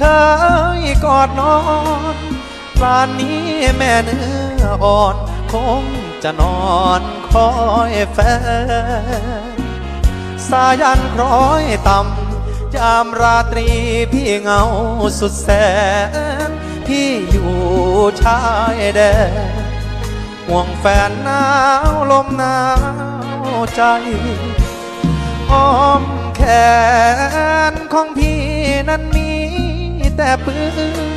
นขอเคยกอดนอนปลานนี้แม่เนื้ออ่อน คงจะนอนคอยแฟน สายันคล้อยต่ำยามราตรีพี่เงาสุดแสน พี่อยู่ชายแดนห่วงแฟนหนาวลมหนาวใจอ้อมแขนของพี่นั้นมี แต่ปืน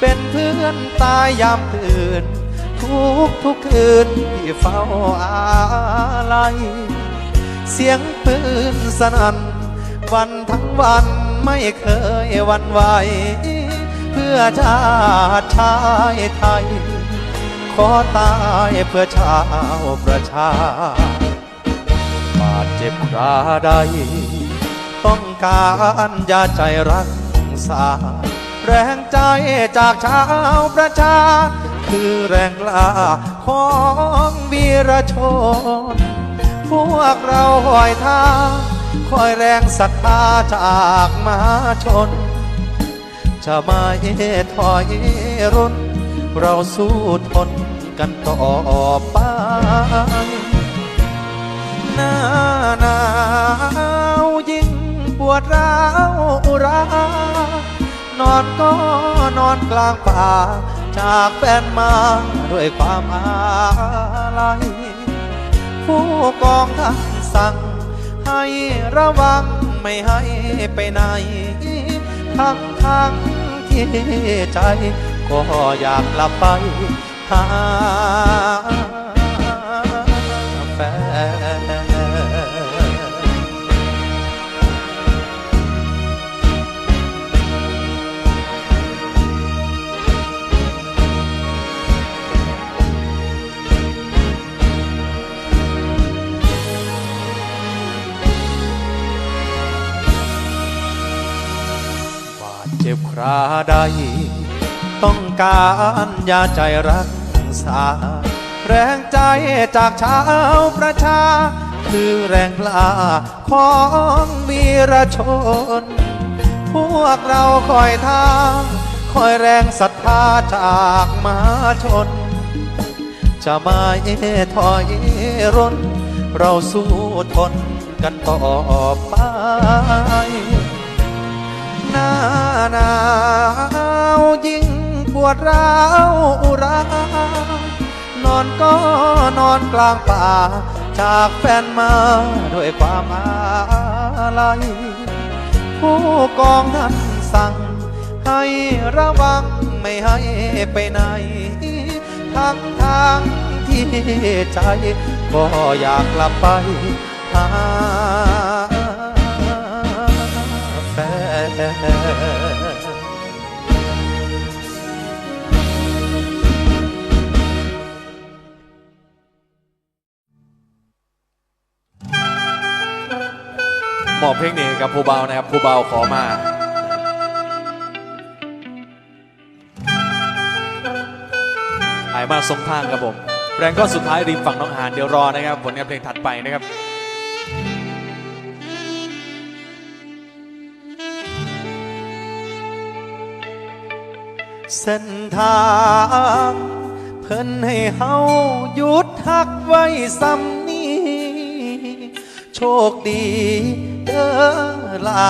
เป็นเพื่อนตายยามตื่น ทุกทุกคืนที่เฝ้าอะไรเสียงปืนสนั่นวันทั้งวันไม่เคยวันไหว เพื่อชาติชายไทย ขอตายเพื่อชาวประชาบาดเจ็บคราใด ต้องการยาใจรักษา แรงใจจากชาวประชา คือแรงกล้าของวีรชน พวกเราคอยท่าคอยแรงศรัทธาจากมหาชน จะไม่ถอยร่น เราสู้ทนกันต่อไปหน้าหนาวยิ่งปวดร้าวอุรา นอนก็นอนกลางป่า จากแฟนมาด้วยความอาลัยผู้กองทัพสั่ง ให้ระวังไม่ให้ไปไหน ทั้งทั้งที่ใจ ก็อยากกลับไปหา คราใด ต้องการยาใจรักษา แรงใจจากชาวประชา คือแรงกล้าของวีรชน พวกเราคอยท่าคอยแรงศรัทธาจากมหาชน จะไม่ถอยร่น เราสู้ทนกันต่อไปน้า หนาวยิ่งปวดร้าวอุรานอนก็นอนกลางป่า จากแฟนมาด้วยความอาลัยผู้กองท่านสั่ง ให้ระวังไม่ให้ไปไหน ทั้งทางที่ใจ ก็อยากกลับไปหาแฟน มอบเพลงนี้กับผู้เบานะครับผู้เบาขอมาหายมาสงทางครับผม แรงก็สุดท้ายริมฝั่งน้องหานเดี๋ยวรอนะครับผลงานเพลงถัดไปนะครับเส้นทาง เพิ่นให้เฮาหยุดหักไว้ซ้ำ คดีเด้อลา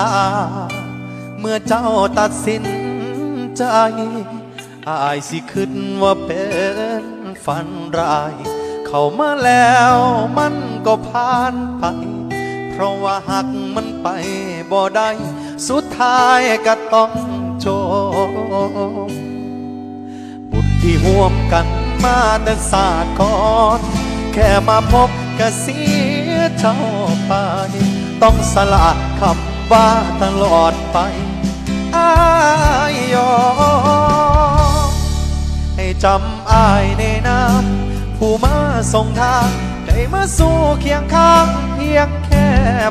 เมื่อเจ้าตัดสินใจอายสิคิดว่าเป็นฝันร้าย เข้ามาแล้วมันก็ผ่านไป เพราะว่าหักมันไปบ่ได้สุดท้ายก็ต้องจบบุญที่ห่วมกันมาแต่ศาสตร์ก่อน แค่มาพบ ก็เสียเจ้าไป ต้องสละคำว่าตลอดไปอายยอให้จำอายในน้ำผู้มาส่งทางได้มาสู้เคียงข้างเพียงแค่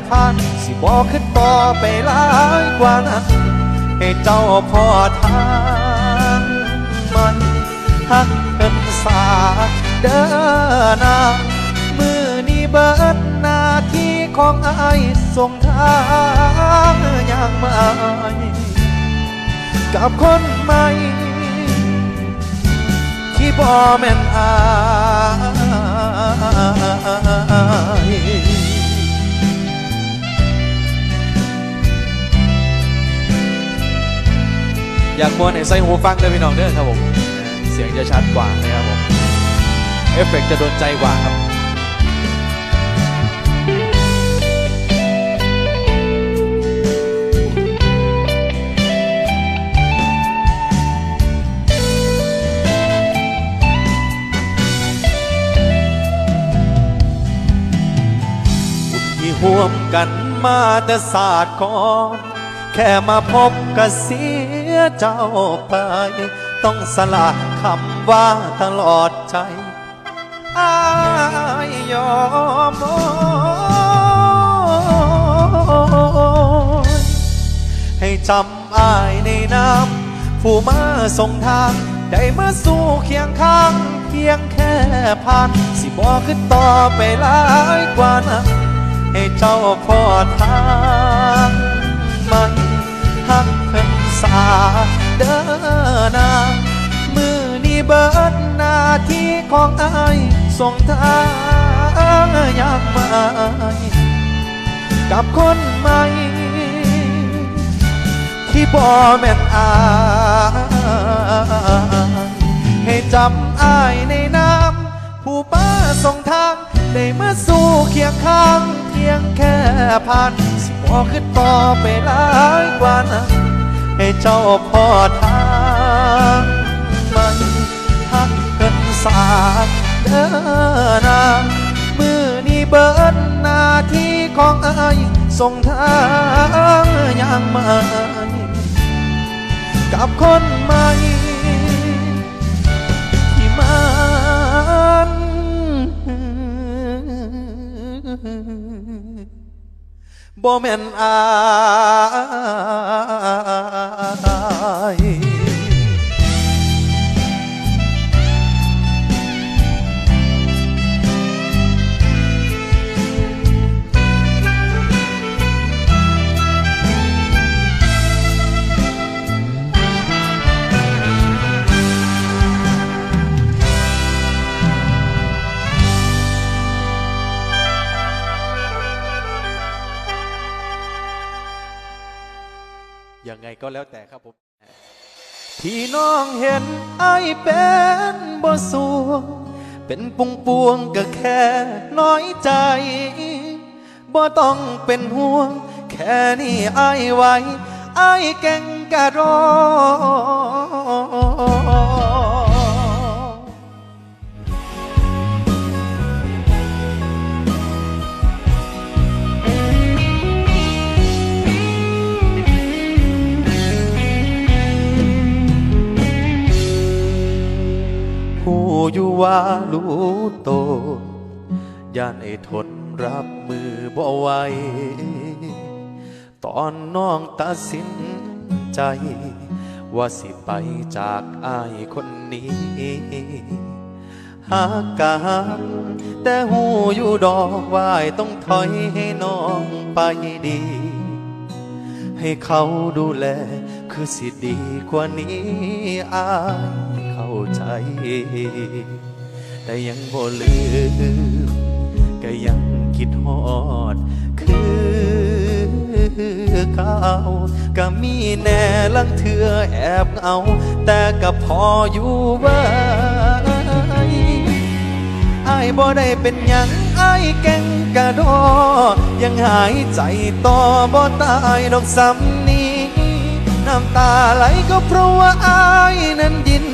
พัน สิบอกขึ้นต่อไปหลายกว่านั้น ให้เจ้าพอทางมันหักเป็นสาเดินนานี้ เบิดหนาที่ของอายส่งทางอย่างไม่กับคนใหม่ ที่บ่แม่นอายอยากมวนให้ใส่หูฟังด้วยพี่น้องเด้อครับผม เสียงจะชัดกว่านะครับผม เอฟเฟกจะโดนใจกว่าครับ ที่วมกันมาแต่ศาสตร์ก่อนแค่มาพบก็เสียเจ้าไป ต้องสละคำว่าตลอดใจอายยอมโอนให้จำอายในน้ำผู้มาส่งทางได้มาสู่เคียงข้าง เพียงแค่ผ่าน สิบอกขึ้นต่อไปหลายกว่านั้น ให้เจ้าพอทางมันหักเพิ่นสาเดินางมือนี้เบิดหน้าที่ของอายส่งทางอยากมากับคนใหม่ที่บ่แม่นอายให้จำอายในน้ำผู้ป้าส่งทาง ได้มาสู่เคียงข้าง พียงแค่ผ่านสิบ่ขึ้นต่อไปหลายกว่านั้นให้เจ้าพอทางมันหักกินสาเดินางมือนี้เบิดหน้าที่ของอายส่งทางอย่างมากับคนใหม่ที่มัน บ่แม่นอาย ยังไงก็แล้วแต่ครับผมที่น้องเห็นไอเป็นบ่สวง เป็นปุงปวงก็แค่น้อยใจบ่ต้องเป็นห่วง แค่นี้ไอไว้ไอเก่งกะรอ อยู่ว่ารู้โตย่านไอ้ทนรับมือบ่ไหวตอนน้องตัดสินใจ ว่าสิไปจากอายคนนี้ หากกาแต่หูอยู่ดอกวายต้องถอยให้น้องไปดี ให้เขาดูแล คือสิดีกว่านี้อายเข้าใจ แต่ยังบ่ลืมก็ยังคิดฮอด คือเก่าก็มีแน่ลังเถือแอบเอา แต่ก็พออยู่ไว้ไอ้ายบ่ได้เป็นยังายแก่งกะดอ ยังหายใจต่อบ่ตายดอกซ้ำนี้ น้ำตาไหลก็เพราะว่าไอ้ายนั้นยิน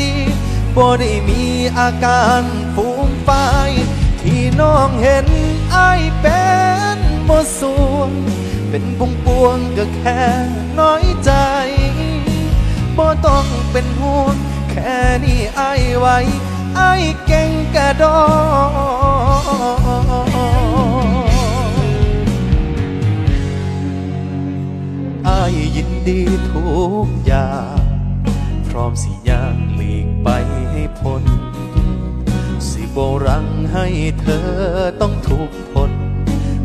ดีบ่ได้มีอาการฟูมไฟายที่น้องเห็นไอ้ายเป็นบ่สวงเป็นปุงปวงก็แค่น้อยใจบ่ต้องเป็นห่วงแค่นี้ไอ้ายไหว ไอ้เก่งกระดออายยินดีทุกอย่างพร้อมสิย่างหลีกไปให้พ้น สิโบรังให้เธอต้องทุกข์ทน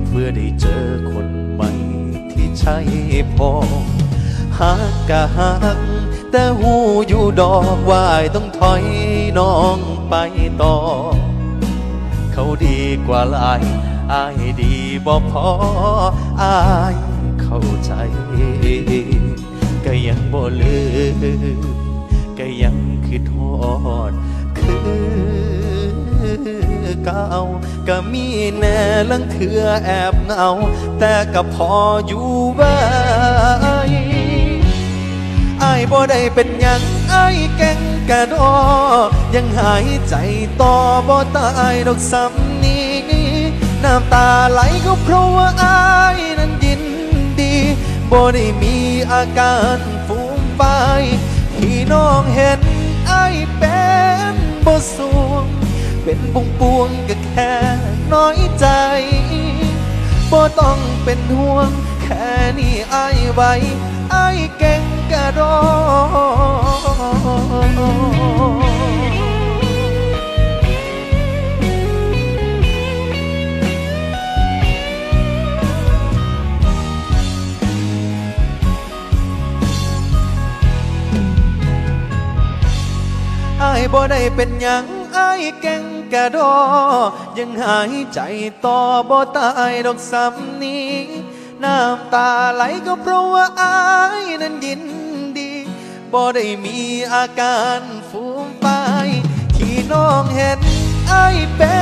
เพื่อได้เจอคนใหม่ที่ใช่พอหักกะหักแต่หูอยู่ดอกวาอายต้องถอยน้อง ไปต่อ เขาดีกว่าหลายอายดีบ่พออายเข้าใจ ก็ยังบ่ลืมก็ยังคือทอด คือเก่าก็มีแน่ลังเถือแอบเงา แต่ก็พออยู่ไว้อายบ่ได้เป็นยังอายแก่ง กะดอยังหายใจต่อบ่ตายดอกซ้ำนี้น้ำตาไหลก็เพราะว่าอายนั้นยินดีบ่ได้มีอาการฟูมไปที่น้องเห็นอายเป็นบ่สวง เป็นปวงปวงก็แค่น้อยใจบ่ต้องเป็นห่วง แค่นี้อายไว้อายเก่ง กะดออายบ่ได้เป็นหยังไอายเก่งกระดอยังหายใจต่อบ่ตายดอกซ้ำนี้ น้ำตาไหลก็เพราะว่าอายนั้นยินดีบ่ได้มีอาการฟูมไปายที่น้องเห็นอายเป็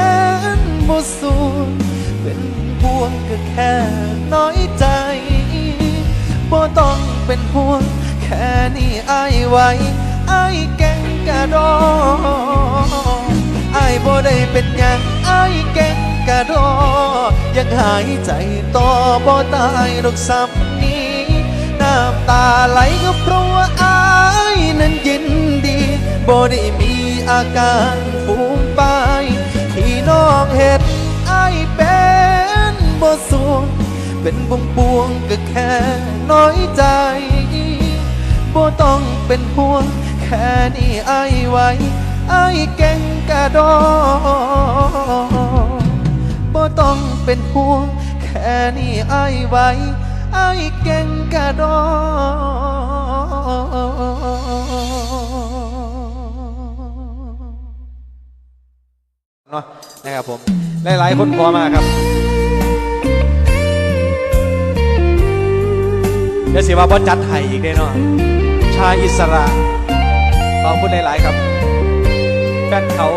นบ่สูงเป็นห่วงก็แค่น้อยใจบ่ต้องเป็นห่วงแค่นี้อายไว้อายแก่งกระดองอายบ่ได้เป็นหยังอายแก่ง กะดอยังหายใจต่อบ่ตายดอกซ้ำนี้ น้ำตาไหลก็เพราะว่าอายนั้นยินดีบ่ได้มีอาการฟูมไปายที่น้องเห็นอายเป็นบ่สวงเป็นบวงบวงก็แค่น้อยใจบ่ต้องเป็นห่วงแค่นี้อายไว้อายเก่งกระดอ บ่ต้องเป็นห่วงแค่นี้อายไว้อายเก่งกะดอเนาะนะครับผม หลาย ๆ คนขอมาครับเดี๋ยวสิว่าบอจัดให้อีกได้เนาะชายอิสระขอบคุณหลาย ๆ ครับแฟนเขา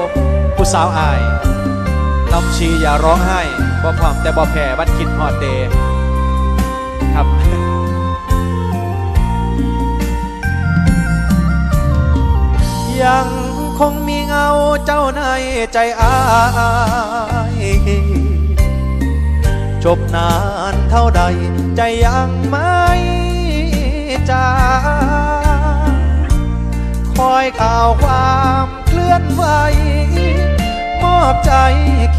ผู้สาวอาย น้ำชีอย่าร้องไห้บ่พร้อมแต่บ่แผ่บันคิดฮอดเดย์ครับ ยังคงมีเงาเจ้าในใจอายจบนานเท่าใด ใจยังไม่จางคอยข่าวความเคลื่อนไหวมอบใจ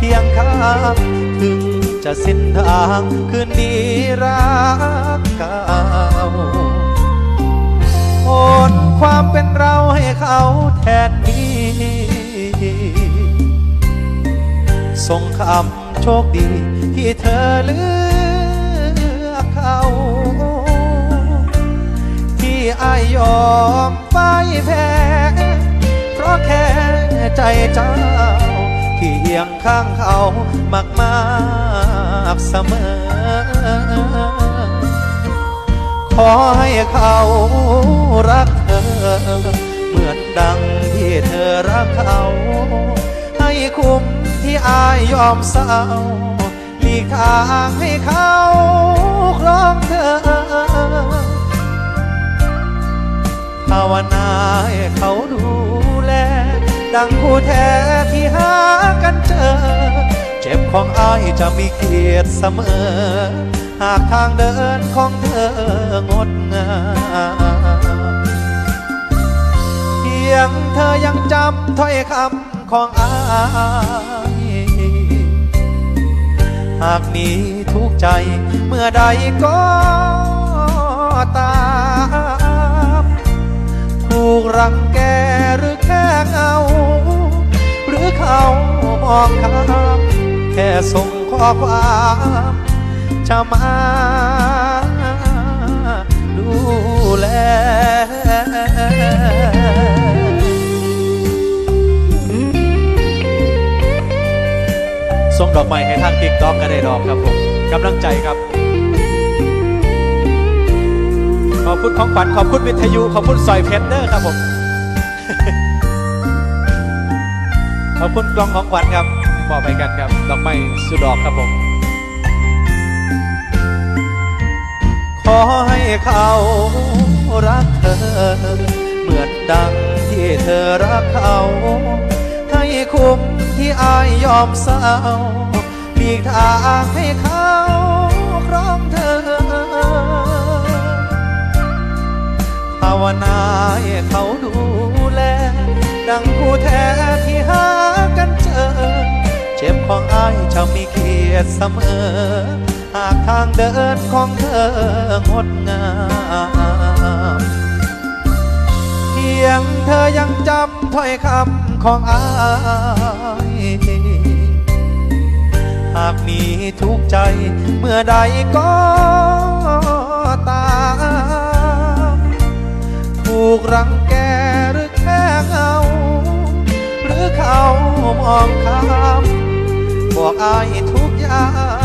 เคียงข้างถึงจะสิ้นทางคืนดีรักเก่าโอนความเป็นเราให้เขาแทนที่ส่งคำโชคดีที่เธอเลือกเขาที่อายยอมไปแพ้เพราะแค่ใจเจ้า ที่เอียงข้างเขามากมากเสมอ ขอให้เขารักเธอ เหมือนดังที่เธอรักเขา ให้คุ้มที่อายยอมเศร้าหลีกทางให้เขาครองเธอภาวนาให้เขาดูแล ดังคู่แท้ที่หากันเจอ เจ็บของอายจะมีเกียรติเสมอ หากทางเดินของเธองดงามเพียงเธอยังจำถ้อยคำของอายหากมีทุกข์ใจเมื่อใดก็ตาม ถูกรังแก หรือามองข้ามแค่ส่งข้อความจะมาดูแลส่งดอกไม้ให้ทางติ๊กต็อกก็ได้ดอกครับผมกำลังใจครับ ขอบคุณของขวัญขอบคุณวิทยุ ขอบคุณสอยเพชรเด้อครับผม ขอบคุณกล่องของขวัญครับมอบไปกันครับ ดอกไม้สุดดอกครับผม ขอให้เขารักเธอ เหมือนดังที่เธอรักเขา ให้คุ้มที่อายยอมเศร้าหลีทางให้เขาครองเธอภาวนาให้เขาดู ดังผู้แท้ที่หากันเจอ เจ็บของอายจะมีเกียรติเสมอ หากทางเดินของเธองดงามเพียงเธอยังจำถ้อยคำของอายหากมีทุกข์ใจเมื่อใดก็ตามถูกรังแก องข้ามบอกอายทุกอย่าง